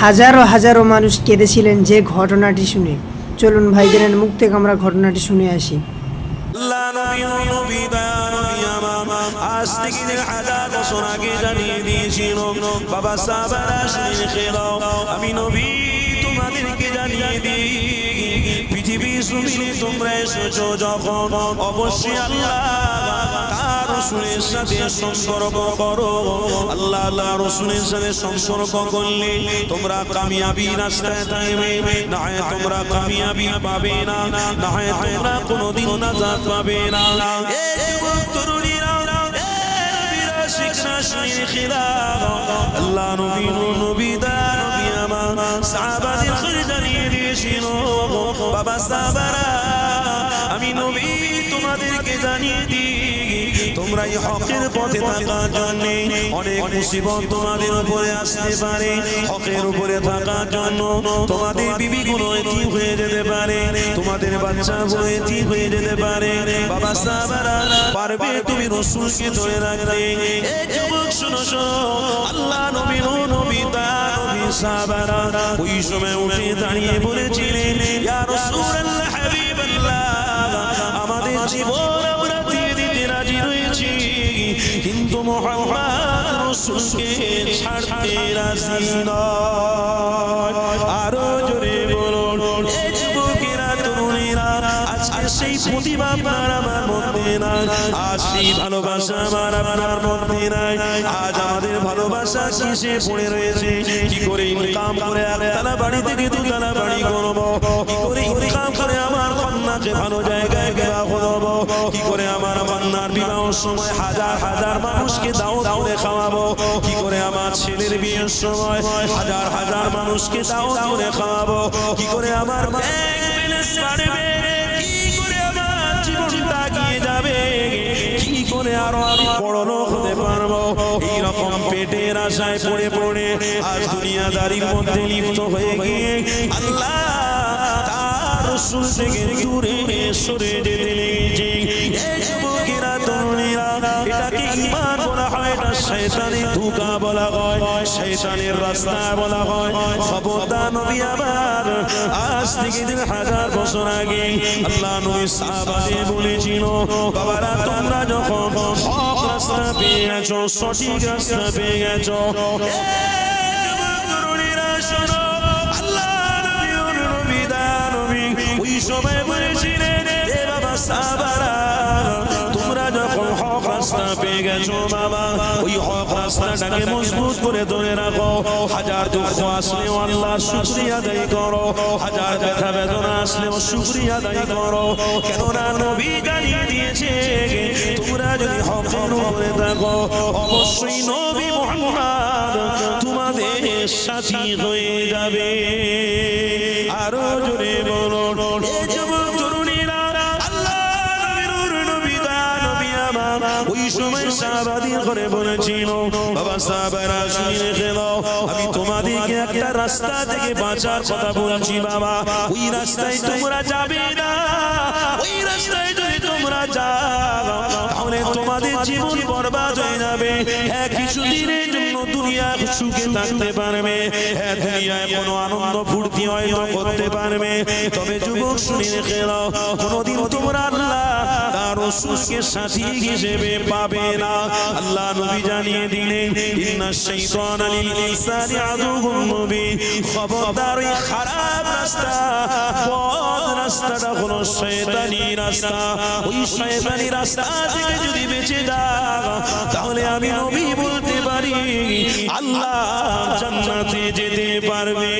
হাজারো হাজারো মানুষ কেঁদেছিলেন যে ঘটনাটি শুনে। চলুন ভাইদের মুখ থেকে আমরা ঘটনাটি শুনে আসি। জানিয়ে দিই পৃথিবী তোমরা এসেছ যখন অবশ্যই আল্লাহ রসুলের সাথে সম্পর্ক করো। আল্লাহ আল্লাহ রসুলের সাথে সম্পর্ক করলে তোমরা কামিয়াবি রাস্তায় থাকবে। না হয় তোমরা কামিয়াবি পাবে না না হয় তোমরা কোনোদিন নাজাত পাবে না। তরুণীরা শুনে খেলা আল্লাহ জানিয়ে দিয়েছিল, বাবা আমি নবী তোমাদেরকে জানিয়ে দিই। তোমরা হকের পথে থাকার জন্য অনেক মুসিবত তোমাদের উপরে আসতে পারে। হকের উপরে থাকার জন্য তোমাদের বিবিগুলো হয়ে যেতে পারে। তোমাদের বাচ্চাগুলো এটি হয়ে যেতে পারে। বাবা পারবে তুমি রসুলকে ধরে রাখতে। যুবক আল্লাহ নবী নবী তা নবী সাহাবারা ওই সময় উঠে দাঁড়িয়ে বলেছিলেন, ইয়া রাসূলুল্লাহ, হাবিবাল্লাহ, আমাদের জীবন কিন্তু মোহাম্মদ রসুলকে ছাড়তে রাজি নয়। আরও জোরে বলুন এই যুবকেরা, তরুণীরা, আজকে সেই প্রতিভা আপনার আমার মধ্যে নাই। আজ সেই ভালোবাসা আমার আপনার মধ্যে নাই। আজ আমাদের ভালোবাসা কিসে পড়ে রয়েছে? কি করে ইনকাম করে একতলা বাড়ি থেকে দুতলা বাড়ি করব? কি করে ইনকাম করে আমার কন্যাকে ভালো জায়গায় বিবাহ দেবো কি করে আমার সময় হাজার হাজার মানুষকে দাও দাওরে খাওয়াবো। কি করে আমার ছেলের বিয়ের সময় হাজার হাজার মানুষকে দাও দাওরে খাওয়াবো? কি করে আমার আল্লাহ থেকে দূরে সরে যেতে লেগেছে। ইমান বলা হয় না শয়তানের ধোঁকা বলা হয়, শয়তানের রাস্তা বলা হয়। খবরদার নবী আবার আজ থেকে দিন হাজার বছর আগে আল্লাহ নবী সাহাবাদের বলেছিল, বাবারা, তোমরা যখন হক রাস্তা পেয়ে গেছো, সঠিক রাস্তা পেয়ে গেছো আল্লাহ নবী নবী দা নবী, ওই সময় বলেছিলেন হক মজবুত করে ধরে রাখো। হাজার দুঃখ আসলেও আল্লাহ শুক্রিয়া আদায় করো। হাজার ব্যথা বেদনা আসলেও শুক্রিয়া আদায় করো। কেননা নবী জানিয়ে দিয়েছে তোমরা যদি অবশ্যই নবী মোহাম্মদ তোমাদের সাথী হয়ে যাবে। আরও জোরে বলো সাহাবাদের ঘরে বলেছিল, বাবা সাহাবারা শুনে খেলো আমি তোমাদেরকে একটা রাস্তা থেকে বাঁচার কথা বলছি, বাবা। ওই রাস্তায় তোমরা যাবে না। ওই রাস্তায় যদি তোমরা যাও, তাহলে তোমাদের জীবন বরবাদ হয়ে যাবে। হ্যাঁ কিছুদিনের জন্য দুনিয়া সুখে থাকতে পারবে। হ্যাঁ দুনিয়ায় কোনো আনন্দ ফুর্তি হয়তো করতে পারবে। তবে যুবক শুনে দাও কোনোদিন তোমরা আল্লাহ সাথী হিসেবে পাবে না। আল্লাহ নবী জানিয়ে দিলেন, ইন্না শাইতান লিল ইনসানি আদুউন মুবিন। খবরদার খারাপ রাস্তা পথ রাস্তাটা শয়তানি রাস্তা। ওই শয়তানি রাস্তা থেকে যদি বেঁচে যাও, তাহলে আমি নবী বলতে পারি, আল্লাহ জান্নাতে যেতে পারবে।